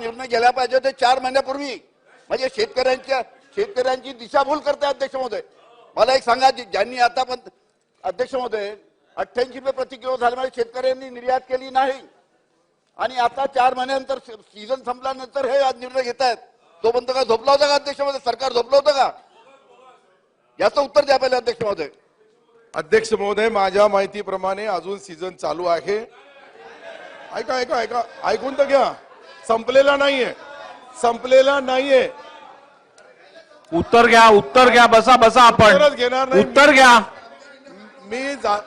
निर्णय घ्यायला पाहिजे होते चार महिन्यापूर्वी. म्हणजे शेतकऱ्यांच्या शेतकऱ्यांची दिशाभूल करते अध्यक्ष महोदय. मला एक सांगा ज्यांनी आता पण अध्यक्ष महोदय अठ्ठ्याऐंशी रुपये प्रति किलो झाल्यामुळे म्हणजे शेतकऱ्यांनी निर्यात केली नाही. आणि आता चार महिन्यानंतर सीझन संपल्यानंतर हे आज निर्णय घेत आहेत तोपर्यंत का झोपला होता का अध्यक्ष महोदय? सरकार झोपलं होतं का? याचं उत्तर द्या पहिले अध्यक्ष महोदय. अध्यक्ष महोदय माझ्या माहितीप्रमाणे अजून सीझन चालू आहे. ऐका ऐका ऐका. ऐकून तर घ्या. संपलेला नाहीये. संपलेला नाहीये. उत्तर घ्या उत्तर घ्या बसा बसा उत्तरच आपण घेणार नाही. उत्तर घ्या. मी जा-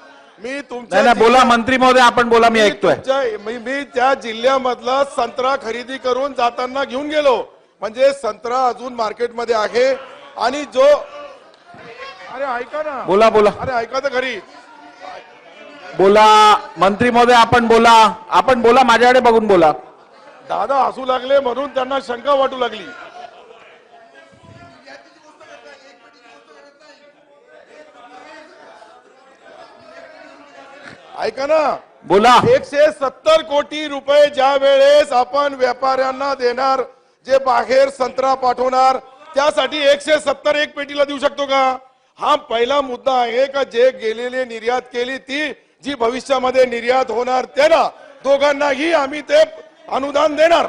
मी तुमच्या नाही नाही बोला मंत्री महोदय आपण बोला मी ऐकतोय. तुमच्या- मी मी त्या जिल्ह्यामधला संत्रा खरेदी करून जाताना घेऊन गेलो. म्हणजे संत्रा अजून मार्केटमध्ये आहे. आणि जो अरे ऐका ना. बोला बोला. अरे ऐका तर खरी बोला मंत्री महोदय आपण बोला. आपण बोला माझ्याकडे बघून बोला. दादा हसू लागले म्हणून त्यांना शंका वाटू लागली. ऐका ना. बोला. एकशे सत्तर कोटी रुपये ज्या वेळेस आपण व्यापाऱ्यांना देणार जे बाहेर संत्रा पाठवणार त्यासाठी एकशे सत्तर एक पेटीला देऊ शकतो का? हा पहिला मुद्दा आहे का जे गेलेले निर्यात केली ती जी भविष्यामध्ये निर्यात होणार त्यांना दोघांनाही आम्ही ते अनुदान देणार.